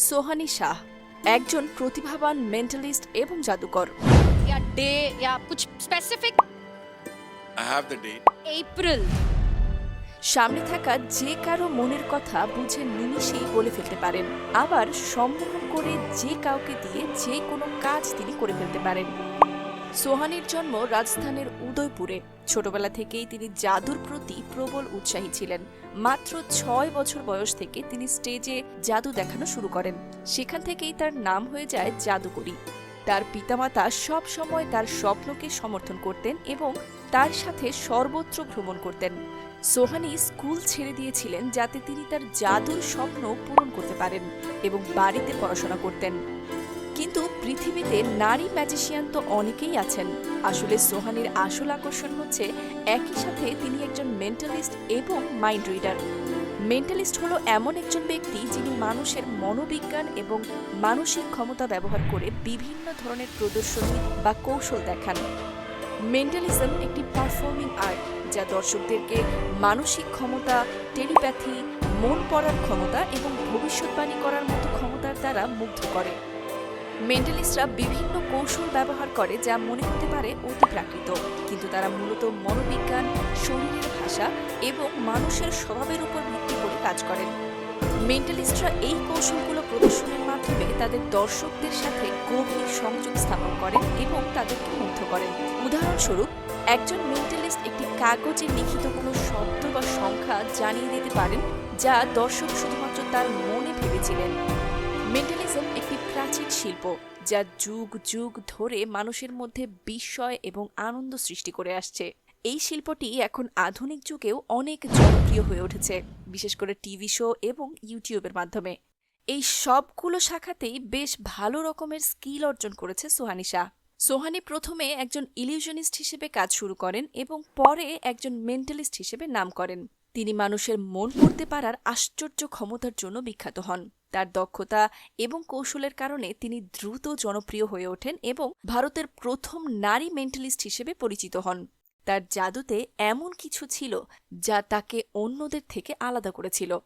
সোহানি শাহ একজন প্রতিভাবান মেন্টালিস্ট এবং জাদুকর या डे या कुछ specific I have the date. April সামনে থাকা যে কারো মনের কথা বুঝে নিমিষেই বলে ফেলতে পারেন আবার সম্মোহন করে যে কাউকে দিয়ে যে কোনো কাজ তিনি করে ফেলতে পারেন সোহানির জন্ম রাজস্থানের উদয়পুরে। ছোটবেলা থেকেই তিনি জাদুর প্রতি প্রবল উৎসাহী ছিলেন। মাত্র ছয় বছর বয়স থেকে তিনি স্টেজে জাদু দেখানো শুরু করেন। সেখান থেকেই তার নাম হয়ে যায় জাদুকরী। তার পিতামাতা সব সময় তার স্বপ্নকে সমর্থন করতেন এবং তার সাথে সর্বত্র ভ্রমণ করতেন। সোহানি স্কুল ছেড়ে দিয়েছিলেন যাতে তিনি তার জাদুর স্বপ্ন পূরণ করতে পারেন এবং বাড়িতে পড়াশোনা করতেন। কিন্তু পৃথিবীতে নারী ম্যাজিশিয়ান তো অনেকেই আছেন। আসলে সোহানির আসল আকর্ষণ হচ্ছে একই সাথে তিনি একজন মেন্টালিস্ট এবং মাইন্ড রিডার মেন্টালিস্ট হলো এমন একজন ব্যক্তি যিনি মানুষের মনোবিজ্ঞান এবং মানসিক ক্ষমতা ব্যবহার করে বিভিন্ন ধরনের প্রদর্শনী বা কৌশল দেখান। মেন্টালিজম একটি পারফর্মিং আর্ট যা দর্শকদেরকে মানসিক ক্ষমতা টেলিপ্যাথি মন পড়ার ক্ষমতা এবং ভবিষ্যৎবাণী করার মতো ক্ষমতার দ্বারা মুগ্ধ করে। মেন্টালিস্টরা বিভিন্ন কৌশল ব্যবহার করে যা মনে হতে পারে অতি প্রাকৃত কিন্তু তারা মূলত মনোবিজ্ঞান, শরীরের ভাষা এবং মানুষের স্বভাবের উপর ভিত্তি করে কাজ করেন। মেন্টালিস্টরা এই কৌশলগুলো প্রদর্শনের মাধ্যমে তাদের দর্শকদের সাথে গভীর সংযোগ স্থাপন করেন এবং তাদেরকে মুগ্ধ করেন। উদাহরণস্বরূপ, একজন মেন্টালিস্ট একটি কাগজে লিখিত কোনো শব্দ বা সংখ্যা জানিয়ে দিতে পারেন যা দর্শক শুধুমাত্র তার মনে ভেবেছিলেন। মেন্টালিজম একটি শিল্প, যা যুগ যুগ ধরে মানুষের মধ্যে বিস্ময় এবং আনন্দ সৃষ্টি করে আসছে। এই শিল্পটি এখন আধুনিক যুগেও অনেক জনপ্রিয় হয়ে উঠেছে, বিশেষ করে টিভি শো এবং ইউটিউবের মাধ্যমে। এই সবগুলো শাখাতেই বেশ ভালো রকমের স্কিল অর্জন করেছে সোহানি শাহ। সোহানি প্রথমে একজন ইলিউশনিস্ট হিসেবে কাজ শুরু করেন এবং পরে একজন মেন্টালিস্ট হিসেবে নাম করেন। তিনি মানুষের মন পড়তে পারার আশ্চর্য ক্ষমতার জন্য বিখ্যাত হন। তার দক্ষতা এবং কৌশলের কারণে তিনি দ্রুত জনপ্রিয় হয়ে ওঠেন এবং ভারতের প্রথম নারী মেন্টালিস্ট হিসেবে পরিচিত হন। তার জাদুতে এমন কিছু ছিল যা তাকে অন্যদের থেকে আলাদা করেছিল।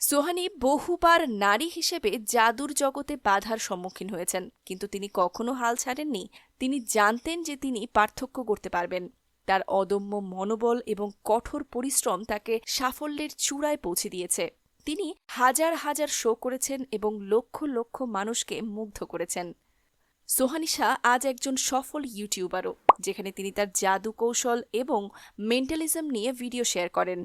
সোহানি বহুবার নারী হিসেবে জাদুর জগতে বাধার সম্মুখীন হয়েছেন, কিন্তু তিনি কখনো হাল ছাড়েননি। তিনি জানতেন যে তিনি পার্থক্য করতে পারবেন। তার অদম্য মনোবল এবং কঠোর পরিশ্রম তাকে সাফল্যের চূড়ায় পৌঁছে দিয়েছে। তিনি হাজার হাজার শো করেছেন এবং লক্ষ লক্ষ মানুষকে মুগ্ধ করেছেন। সোহানিশা আজ একজন সফল ইউটিউবারও, যেখানে তিনি তার জাদু কৌশল এবং মেন্টালিজম নিয়ে ভিডিও শেয়ার করেন।